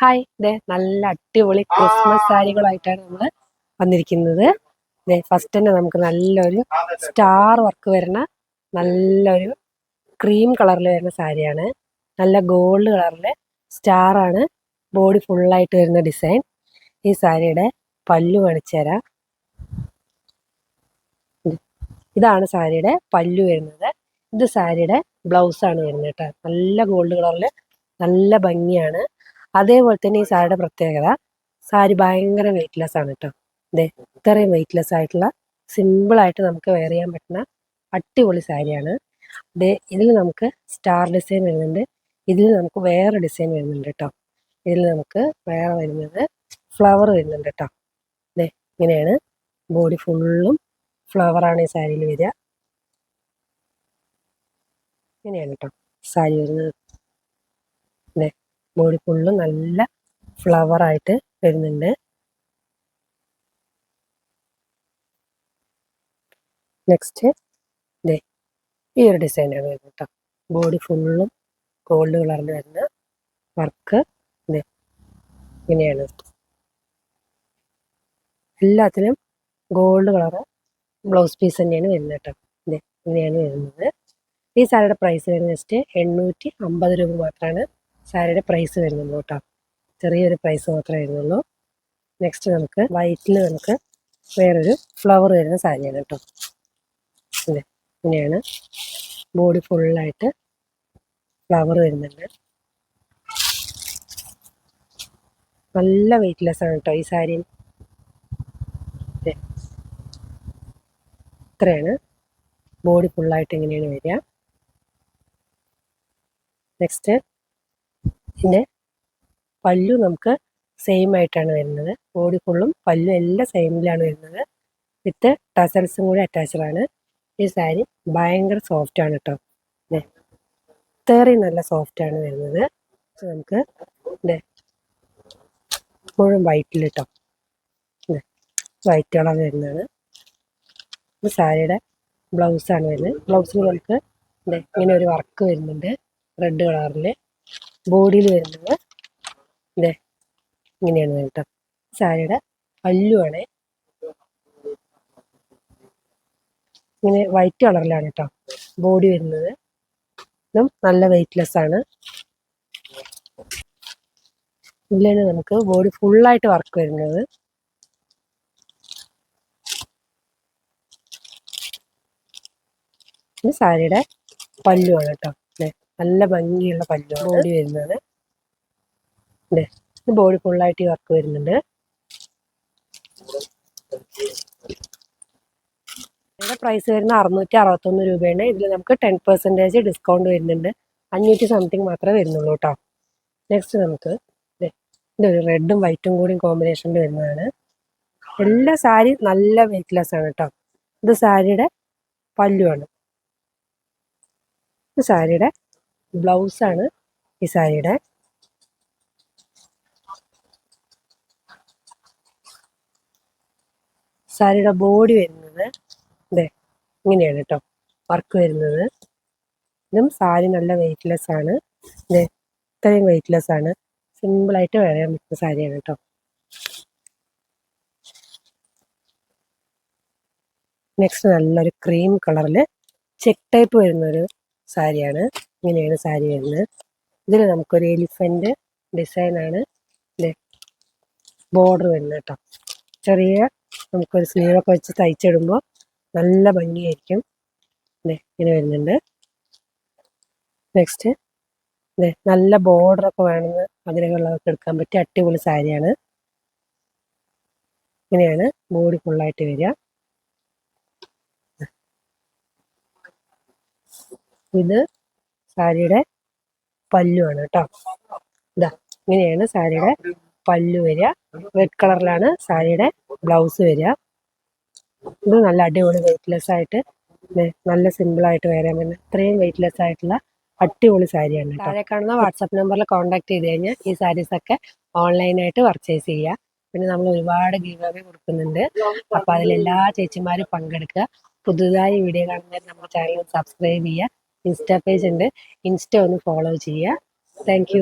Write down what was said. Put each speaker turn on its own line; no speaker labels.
Hi. ദേ നല്ല അടിപൊളി Christmas സാരികളായിട്ടാണ് നമ്മൾ വന്നിരിക്കുന്നത്. ഫസ്റ്റ് തന്നെ നമുക്ക് നല്ലൊരു സ്റ്റാർ വർക്ക് വരുന്ന നല്ലൊരു ക്രീം കളറിൽ വരുന്ന സാരിയാണ്. നല്ല ഗോൾഡ് കളറിൽ സ്റ്റാർ ആണ്. ബോഡി ഫുള്ളായിട്ട് വരുന്ന ഡിസൈൻ ഈ സാരിയുടെ പല്ലു കാണിച്ചു തരാം. ഇതാണ് സാരിയുടെ പല്ലു വരുന്നത്. ഇത് സാരിയുടെ ബ്ലൗസാണ് വരുന്നത് കേട്ടോ. നല്ല ഗോൾഡ് കളറിൽ നല്ല ഭംഗിയാണ്. അതേപോലെ തന്നെ ഈ സാരിയുടെ പ്രത്യേകത സാരി ഭയങ്കര വെയ്റ്റ്ലെസ് ആണ് കേട്ടോ ഇതേ ഇത്രയും വെയ്റ്റ്ലെസ് ആയിട്ടുള്ള സിമ്പിൾ ആയിട്ട് നമുക്ക് വെയർ ചെയ്യാൻ പറ്റുന്ന അടിപൊളി സാരിയാണ്. ദേ ഇതിൽ നമുക്ക് സ്റ്റാർ ഡിസൈൻ വരുന്നുണ്ട്. ഇതിൽ നമുക്ക് വേറെ ഡിസൈൻ വരുന്നുണ്ട് കേട്ടോ ഇതിൽ നമുക്ക് വേറെ വരുന്നത് ഫ്ലവർ വരുന്നുണ്ട് കേട്ടോ ദേ ഇങ്ങനെയാണ്. ബോഡി ഫുള്ളും ഫ്ലവറാണ് ഈ സാരിയിൽ വരിക. ഇങ്ങനെയാണ് കേട്ടോ സാരി വരുന്നത്. ബോഡി ഫുള്ളും നല്ല ഫ്ലവർ ആയിട്ട് വരുന്നുണ്ട്. നെക്സ്റ്റ് ദേ ഈ ഒരു ഡിസൈനാണ് വരുന്നത് കേട്ടോ ബോഡി ഫുള്ളും ഗോൾഡ് കളറിൽ വരുന്ന വർക്ക് ഇങ്ങനെയാണ്. എല്ലാത്തിലും ഗോൾഡ് കളറ് ബ്ലൗസ് പീസ് തന്നെയാണ് വരുന്നത് കേട്ടോ ഇങ്ങനെയാണ് വരുന്നത്. ഈ സാരിയുടെ പ്രൈസ് വരുന്നത് ജസ്റ്റ് എണ്ണൂറ്റി അമ്പത് രൂപ മാത്രമാണ് സാരിയുടെ പ്രൈസ് വരുന്നുള്ളൂ കേട്ടോ. ചെറിയൊരു പ്രൈസ് മാത്രമേ വരുന്നുള്ളൂ. നെക്സ്റ്റ് നമുക്ക് വൈറ്റിൽ നമുക്ക് വേറൊരു ഫ്ലവർ വരുന്ന സാരിയാണ് കേട്ടോ. അല്ലേ ഇങ്ങനെയാണ് ബോഡി ഫുള്ളായിട്ട് ഫ്ലവർ വരുന്നുണ്ട്. നല്ല വെയിറ്റ്ലെസ് ആണ് കേട്ടോ ഈ സാരി. ഇത്രയാണ്. ബോഡി ഫുള്ളായിട്ട് ഇങ്ങനെയാണ് വരിക. നെക്സ്റ്റ് ഇതിന്റെ പല്ലു നമുക്ക് സെയിം ആയിട്ടാണ് വരുന്നത്. ബോഡി ഫുള്ളും പല്ലു എല്ലാം സെയിമിലാണ് വരുന്നത്. വിത്ത് ടസൽസും കൂടി അറ്റാച്ച്ഡ് ആണ്. ഈ സാരി ഭയങ്കര സോഫ്റ്റ് ആണ് കേട്ടോ അതെ ഇത്രയും നല്ല സോഫ്റ്റ് ആണ് വരുന്നത്. നമുക്ക് എപ്പോഴും വൈറ്റിൽ കേട്ടോ അതെ വൈറ്റ് കളർ വരുന്നതാണ് ഇത് സാരിയുടെ ബ്ലൗസാണ് വരുന്നത്. ബ്ലൗസുകൾക്ക് നമുക്ക് ഇങ്ങനെ ഒരു വർക്ക് വരുന്നുണ്ട്. റെഡ് കളറിൽ ബോഡിയിൽ വരുന്നത് ഇതേ ഇങ്ങനെയാണ് കേട്ടോ. സാരിയുടെ പല്ലുവാണ്. ഇങ്ങനെ വൈറ്റ് കളറിലാണ് കേട്ടോ. ബോഡി വരുന്നത്. ഇതും നല്ല വെയിറ്റ്ലെസ് ആണ്. ഇതിലാണ് നമുക്ക് ബോഡി ഫുള്ളായിട്ട് വർക്ക് വരുന്നത്. സാരിയുടെ പല്ലുവാണ് കേട്ടോ. നല്ല ഭംഗിയുള്ള പല്ല് ബോഡി വരുന്നത്. ബോഡി ഫുള്ളായിട്ട് ഈ വർക്ക് വരുന്നുണ്ട്. ഇതിന്റെ പ്രൈസ് വരുന്ന അറുന്നൂറ്റി അറുപത്തൊന്ന് രൂപയാണ്. ഇതിൽ നമുക്ക് ടെൻ പെർസെന്റേജ് ഡിസ്കൗണ്ട് വരുന്നുണ്ട്. അഞ്ഞൂറ്റി സംതിങ് മാത്രമേ വരുന്നുള്ളൂ കേട്ടോ നെക്സ്റ്റ് നമുക്ക് ഇതൊരു റെഡും വൈറ്റും കൂടി കോമ്പിനേഷനിൽ വരുന്നതാണ്. എല്ലാ സാരി നല്ല വെയ്റ്റ്ലെസ് ആണ് കേട്ടോ ഇത് സാരിയുടെ പല്ലുവാണ്. ഇത് സാരിയുടെ ബ്ലൗസാണ് ഈ സാരിയുടെ. സാരിയുടെ ബോഡി വരുന്നത് അതെ ഇങ്ങനെയാണ് കേട്ടോ വർക്ക് വരുന്നത്. ഇതും സാരി നല്ല വെയിറ്റ്ലെസ് ആണ്. അതെ ഇത്രയും വെയിറ്റ്ലെസ് ആണ്. സിമ്പിളായിട്ട് വരാൻ പറ്റുന്ന സാരിയാണ് കേട്ടോ നെക്സ്റ്റ് നല്ലൊരു ക്രീം കളറിൽ ചെക്ക് ടൈപ്പ് വരുന്നൊരു സാരിയാണ്. ഇങ്ങനെയാണ് സാരി വരുന്നത്. ഇതിൽ നമുക്കൊരു എലിഫന്റ് ഡിസൈനാണ് ബോർഡർ വരുന്നത് കേട്ടോ ചെറിയ നമുക്കൊരു സ്ലീവൊക്കെ വെച്ച് തയ്ച്ചിടുമ്പോൾ നല്ല ഭംഗിയായിരിക്കും. ഇങ്ങനെ വരുന്നുണ്ട്. നെക്സ്റ്റ് നല്ല ബോർഡറൊക്കെ വേണമെന്ന് ആഗ്രഹമുള്ളവർക്ക് എടുക്കാൻ പറ്റിയ അടിപൊളി സാരിയാണ്. ഇങ്ങനെയാണ് ബോഡി ഫുള്ളായിട്ട് വരിക. ഇത് സാരിയുടെ പല്ലുവാണ് കേട്ടോ. ഇതാ ഇങ്ങനെയാണ് സാരിയുടെ പല്ലു വരിക. റെഡ് കളറിലാണ് സാരിയുടെ ബ്ലൗസ് വരിക. ഇത് നല്ല അടിപൊളി വെയിറ്റ്ലെസ് ആയിട്ട് നല്ല സിമ്പിളായിട്ട് വരാൻ പറ്റുന്ന ഇത്രയും വെയിറ്റ്ലെസ് ആയിട്ടുള്ള അടിപൊളി സാരിയാണ് താഴെ കാണുന്ന വാട്സപ്പ് നമ്പറിൽ കോൺടാക്ട് ചെയ്ത് കഴിഞ്ഞാൽ ഈ സാരീസ് ഒക്കെ ഓൺലൈനായിട്ട് പർച്ചേസ് ചെയ്യുക പിന്നെ നമ്മൾ ഒരുപാട് ഗീവ് അവേ കൊടുക്കുന്നുണ്ട്. അപ്പോൾ എല്ലാ ചേച്ചിമാരും പങ്കെടുക്കുക. പുതുതായി വീഡിയോ കാണുന്നവർ നമ്മുടെ ചാനൽ സബ്സ്ക്രൈബ് ചെയ്യുക. ഇൻസ്റ്റാ പേജ് ഉണ്ട്. ഇൻസ്റ്റ ഒന്ന് ഫോളോ ചെയ്യുക. താങ്ക്